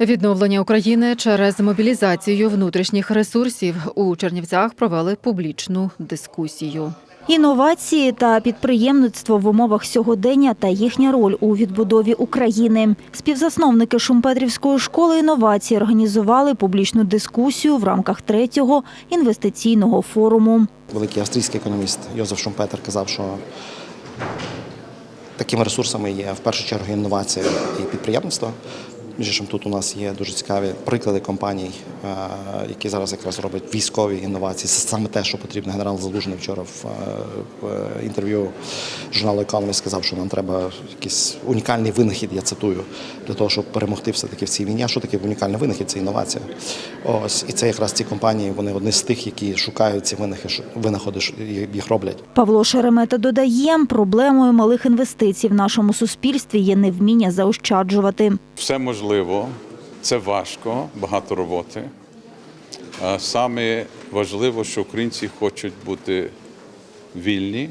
Відновлення України через мобілізацію внутрішніх ресурсів у Чернівцях провели публічну дискусію. Інновації та підприємництво в умовах сьогодення та їхня роль у відбудові України. Співзасновники Шумпетрівської школи інновацій організували публічну дискусію в рамках третього інвестиційного форуму. Великий австрійський економіст Йозеф Шумпетер казав, що такими ресурсами є в першу чергу інновація і підприємництво. Між іншим, тут у нас є дуже цікаві приклади компаній, е, які зараз якраз роблять військові інновації. Це саме те, що потрібно. Генерал Залужний вчора в, е, інтерв'ю журналу Economist сказав, що нам треба якийсь унікальний винахід, я цитую, для того, щоб перемогти все-таки в цій війні. А що таке унікальний винахід? Це інновація. Ось і це якраз ці компанії, вони одні з тих, які шукають ці винахи- винаходи, їх роблять. Павло Шеремета додає, проблемою малих інвестицій в нашому суспільстві є невміння заощаджувати. Все можливо, це важко, багато роботи. Саме важливо, що українці хочуть бути вільні.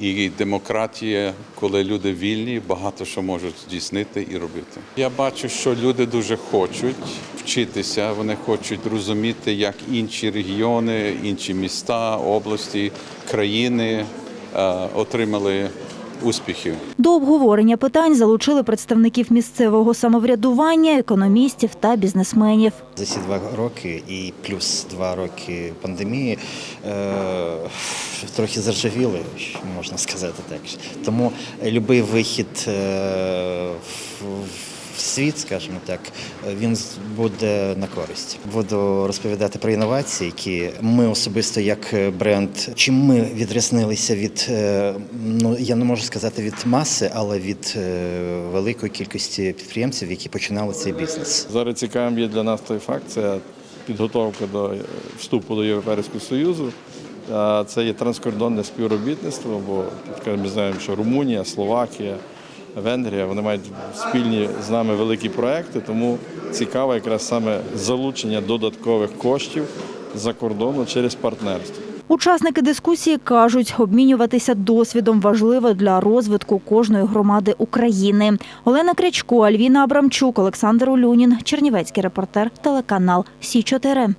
І демократія, коли люди вільні, багато що можуть здійснити і робити. Я бачу, що люди дуже хочуть вчитися, вони хочуть розуміти, як інші регіони, інші міста, області, країни е, отримали успіхів. До обговорення питань залучили представників місцевого самоврядування, економістів та бізнесменів. За ці два роки і плюс два роки пандемії е, трохи заржавіли, можна сказати так. Тому будь-який вихід е, в, світ, скажімо так, він буде на користь. Буду розповідати про інновації, які ми особисто як бренд, чим ми відрізнилися від е, ну я не можу сказати від маси, але від е, великої кількості підприємців, які починали цей бізнес. Зараз цікавим є для нас той факт, це підготовка до е, вступу до Європейського Союзу. Це є транскордонне співробітництво, бо ми знаємо, що Румунія, Словакія, Венгрія вони мають спільні з нами великі проекти, тому цікаво якраз саме залучення додаткових коштів за кордону через партнерство. Учасники дискусії кажуть, обмінюватися досвідом важливо для розвитку кожної громади України. Олена Крячко, Альвіна Абрамчук, Олександр Улюнін, Чернівецький репортер, телеканал Сі 4